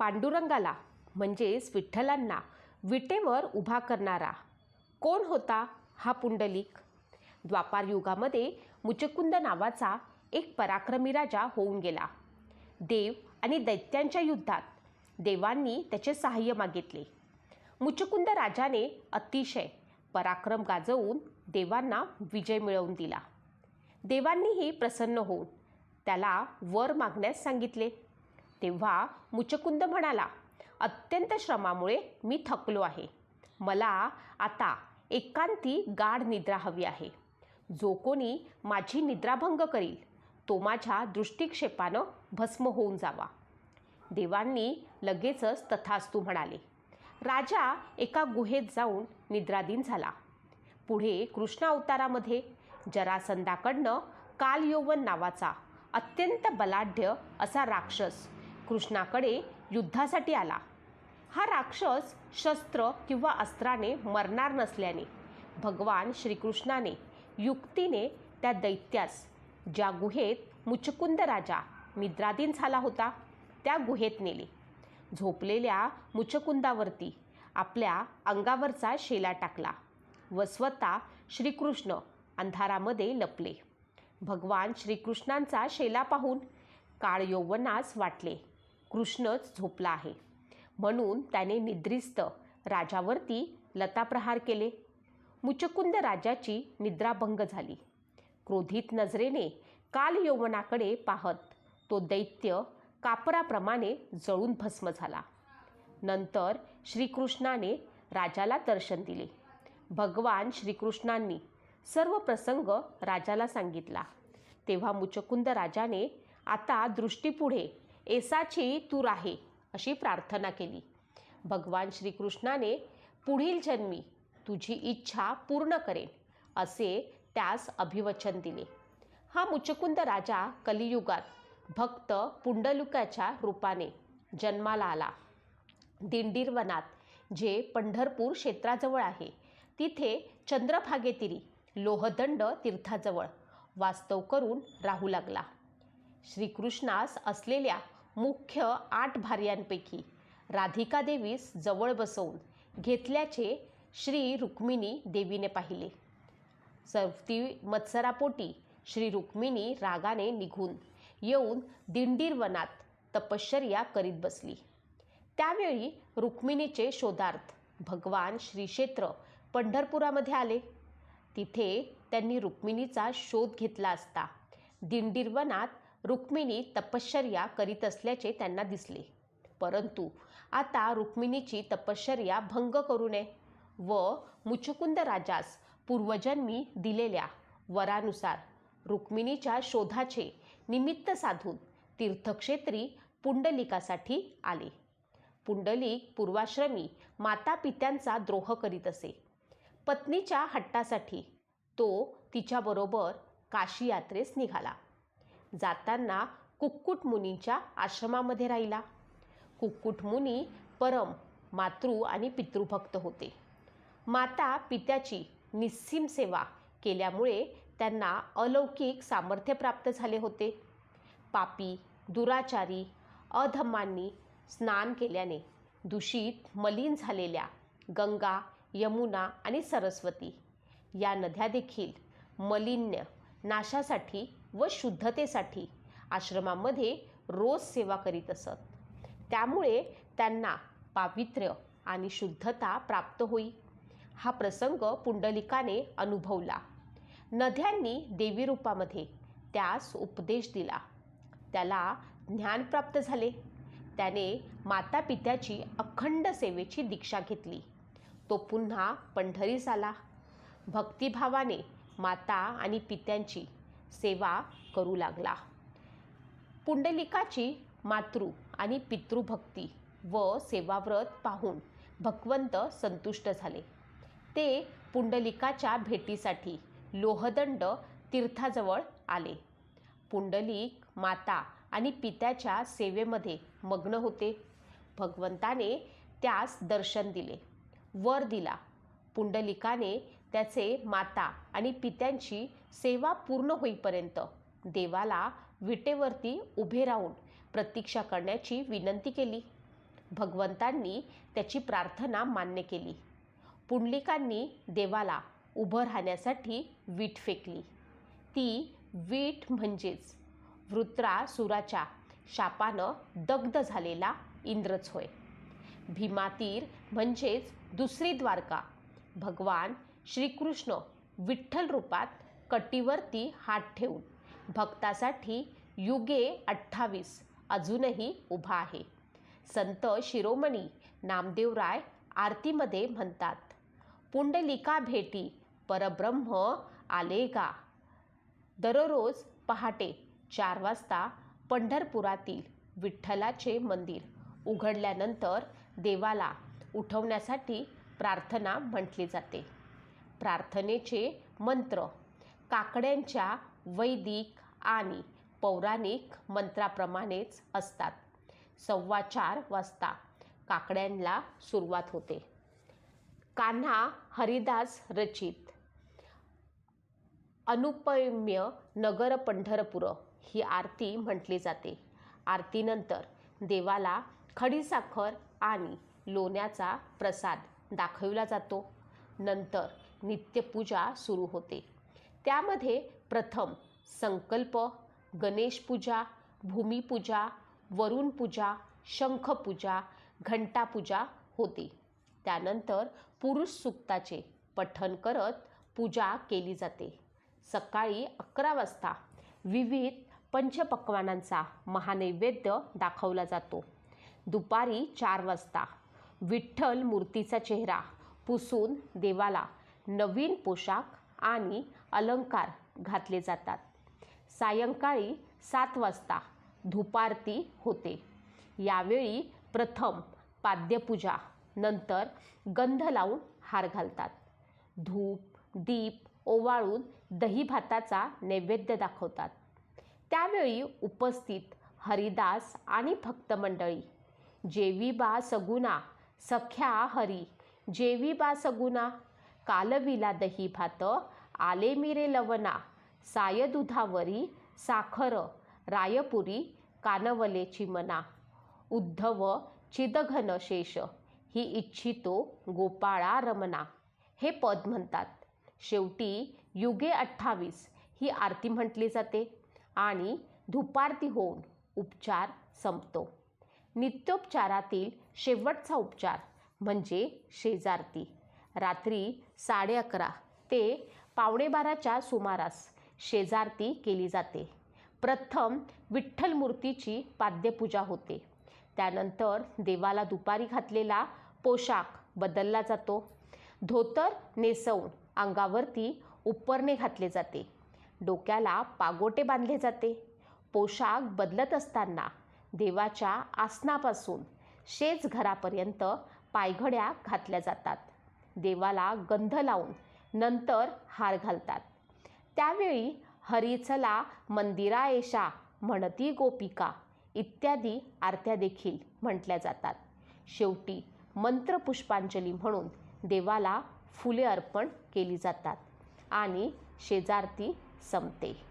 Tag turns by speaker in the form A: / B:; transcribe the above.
A: पांडुरंगाला म्हणजेच विठ्ठलांना विटेवर उभा करणारा. कोण होता हा पुंडलिक? द्वापार युगामध्ये मुचकुंद नावाचा एक पराक्रमी राजा होऊन गेला. देव आणि दैत्यांच्या युद्धात देवांनी त्याचे सहाय्य मागितले. मुचकुंद राजाने अतिशय पराक्रम गाजवून देवांना विजय मिळवून दिला. देवांनीही प्रसन्न होऊन त्याला वर मागण्यास सांगितले. तेव्हा मुचकुंद म्हणाला अत्यंत श्रमामुळे मी थकलो आहे. मला आता एकांती गाढ निद्रा हवी आहे. जो कोणी माझी निद्राभंग करील तो माझ्या दृष्टिक्षेपानं भस्म होऊन जावा. देवांनी लगेचच तथास्तू म्हणाले राजा एका गुहेत जाऊन निद्राधीन झाला. पुढे कृष्ण अवतारामध्ये जरासंधाकडनं कालयौवन नावाचा अत्यंत बलाढ्य असा राक्षस कृष्णाकडे युद्धासाठी आला. हा राक्षस शस्त्र किंवा अस्त्राने मरणार नसल्याने भगवान श्रीकृष्णाने युक्तीने त्या दैत्यास ज्या गुहेत मुचकुंद राजा निद्राधीन झाला होता त्या गुहेत नेले. झोपलेल्या मुचकुंदावरती आपल्या अंगावरचा शेला टाकला व स्वतः श्रीकृष्ण अंधारामध्ये लपले. भगवान श्रीकृष्णांचा शेला पाहून काळ यौवनास वाटले. कृष्णच झोपला आहे. म्हणून त्याने निद्रिस्त राजावरती लताप्रहार केले. मुचकुंद राजाची निद्राभंग झाली. क्रोधित नजरेने काल यौवनाकडे पाहत तो दैत्य कापराप्रमाणे जळून भस्म झाला. नंतर श्रीकृष्णाने राजाला दर्शन दिले. भगवान श्रीकृष्णांनी सर्व प्रसंग राजाला सांगितला. तेव्हा मुचकुंद राजाने आता दृष्टीपुढे एसाची तूर आहे अशी प्रार्थना केली. भगवान श्रीकृष्णाने पुढील जन्मी तुझी इच्छा पूर्ण करेन असे त्यास अभिवचन दिले. हा मुचकुंद राजा कलियुगात भक्त पुंडलुकाच्या रूपाने जन्माला आला. दिंडीर वनात जे पंढरपूर क्षेत्राजवळ आहे तिथे चंद्रभागेतिरी लोहदंड तीर्थाजवळ वास्तव करून राहू लागला. श्रीकृष्णास असलेल्या मुख्य आठ भार्यांपैकी राधिका देवीस जवळ बसवून घेतल्याचे श्री रुक्मिणी देवीने पाहिले. सवती मत्सरापोटी श्री रुक्मिणी रागाने निघून येऊन दिंडीर वनात तपश्चर्या करीत बसली. त्यावेळी रुक्मिणीचे शोधार्थ भगवान श्रीक्षेत्र पंढरपुरामध्ये आले. तिथे त्यांनी रुक्मिणीचा शोध घेतला असता दिंडीर वनात रुक्मिणी तपश्चर्या करीत असल्याचे त्यांना दिसले. परंतु आता रुक्मिणीची तपश्चर्या भंग करू नये व मुचुकुंद राजास पूर्वजन्मी दिलेल्या वरानुसार रुक्मिणीच्या शोधाचे निमित्त साधून तीर्थक्षेत्री पुंडलिकासाठी आले. पुंडलिक पूर्वाश्रमी माता पित्यांचा द्रोह करीत असे. पत्नीच्या हट्टासाठी तो तिच्याबरोबर काशी यात्रेस निघाला. जाताना कुक्कुट मुनींच्या आश्रमामध्ये राहिला. कुक्कुट मुनी परम मातृ आणि पितृभक्त होते. माता पित्याची निस्सीम सेवा केल्यामुळे त्यांना अलौकिक सामर्थ्य प्राप्त झाले होते. पापी दुराचारी अधम्मांनी स्नान केल्याने दूषित मलिन झालेल्या गंगा यमुना आणि सरस्वती या नद्या देखील मलिन्य नाशासाठी व शुद्धतेसाठी आश्रमामध्ये रोज सेवा करीत असत. त्यामुळे त्यांना पावित्र्य आणि शुद्धता प्राप्त होई. हा प्रसंग पुंडलिकाने अनुभवला. नद्यांनी देवी रूपामध्ये त्यास उपदेश दिला. त्याला ज्ञान प्राप्त झाले. त्याने माता पित्याची अखंड सेवेची दीक्षा घेतली. तो पुन्हा पंढरीस आला. भक्तिभावाने माता आणि पित्यांची सेवा करू लागला. पुंडलिकाची मातृ आणि पितृभक्ती व सेवाव्रत पाहून भगवंत संतुष्ट झाले. ते पुंडलिकाच्या भेटीसाठी लोहदंड तीर्थाजवळ आले. पुंडलिक माता आणि पित्याच्या सेवेमध्ये मग्न होते. भगवंताने त्यास दर्शन दिले. वर दिला. पुंडलिकाने त्याचे माता आणि पित्यांची सेवा पूर्ण होईपर्यंत देवाला विटेवरती उभे राहून प्रतीक्षा करण्याची विनंती केली. भगवंतांनी त्याची प्रार्थना मान्य केली. पुंडलिकांनी देवाला उभं राहण्यासाठी वीट फेकली. ती वीट म्हणजेच वृत्रासुराच्या शापानं दग्ध झालेला इंद्रच होय. भीमातीर म्हणजेच दुसरी द्वारका. भगवान श्रीकृष्ण विठ्ठल रूपात कटीवरती हात ठेवून भक्तासाठी युगे अठ्ठावीस अजूनही उभा आहे. संत शिरोमणी नामदेवराय आरतीमध्ये म्हणतात पुंडलिका भेटी परब्रह्म आले गा दररोज पहाटे चार वाजता पंढरपुरातील विठ्ठलाचे मंदिर उघडल्यानंतर देवाला उठवण्यासाठी प्रार्थना म्हटली जाते. प्रार्थनेचे मंत्र काकड्यांच्या वैदिक आणि पौराणिक मंत्राप्रमाणेच असतात. सव्वा चार वाजता काकड्यांना सुरुवात होते. कान्हा हरिदास रचित अनुपम्य नगर पंढरपूर ही आरती म्हटली जाते. आरतीनंतर देवाला खडीसाखर आणि लोण्याचा प्रसाद दाखविला जातो. नंतर नित्यपूजा सुरू होते. त्यामध्ये प्रथम संकल्प गणेशपूजा भूमिपूजा वरुणपूजा शंखपूजा घंटापूजा होते. त्यानंतर पुरुष सुक्ताचे पठन करत पूजा केली जाते. सकाळी अकरा वाजता विविध पंचपक्वानांचा महानैवेद्य दाखवला जातो. दुपारी चार वाजता विठ्ठल मूर्तीचा चेहरा पुसून देवाला नवीन पोशाख आणि अलंकार घातले जातात. सायंकाळी सात वाजता धुपारती होते. यावेळी प्रथम पाद्यपूजा नंतर गंध लावून हार घालतात. धूप दीप ओवाळून दही भाताचा नैवेद्य दाखवतात. त्यावेळी उपस्थित हरिदास आणि भक्त मंडळी जेवी बा सगुना सख्या हरी जेवी बा सगुना कालविला दही भात आले मिरे लवना साय दुधावरी साखर रायपुरी कानवलेची मना उद्धव चिदघन शेष ही इच्छितो गोपाळा रमना हे पद म्हणतात. शेवटी युगे अठ्ठावीस ही आरती म्हटली जाते आणि धुपारती होऊन उपचार संपतो. नित्योपचारातील शेवटचा उपचार म्हणजे शेजारती. रात्री साडे अकरा ते पावणेबाराच्या सुमारास शेजारती केली जाते. प्रथम विठ्ठल मूर्तीची पाद्यपूजा होते. त्यानंतर देवाला दुपारी घातलेला पोशाख बदलला जातो. धोतर नेसवून अंगावरती उपरणे घातले जाते. डोक्याला पागोटे बांधले जाते. पोशाख बदलत असताना देवाच्या आसनापासून शेज घरापर्यंत पायघड्या घातल्या जातात. देवाला गंध लावून नंतर हार घालतात. त्यावेळी हरिचला मंदिरा येशा म्हणती गोपिका इत्यादी आरत्या देखील म्हटल्या जातात. शेवटी मंत्रपुष्पांजली म्हणून देवाला फुले अर्पण केली जातात आणि शेजारती संपते.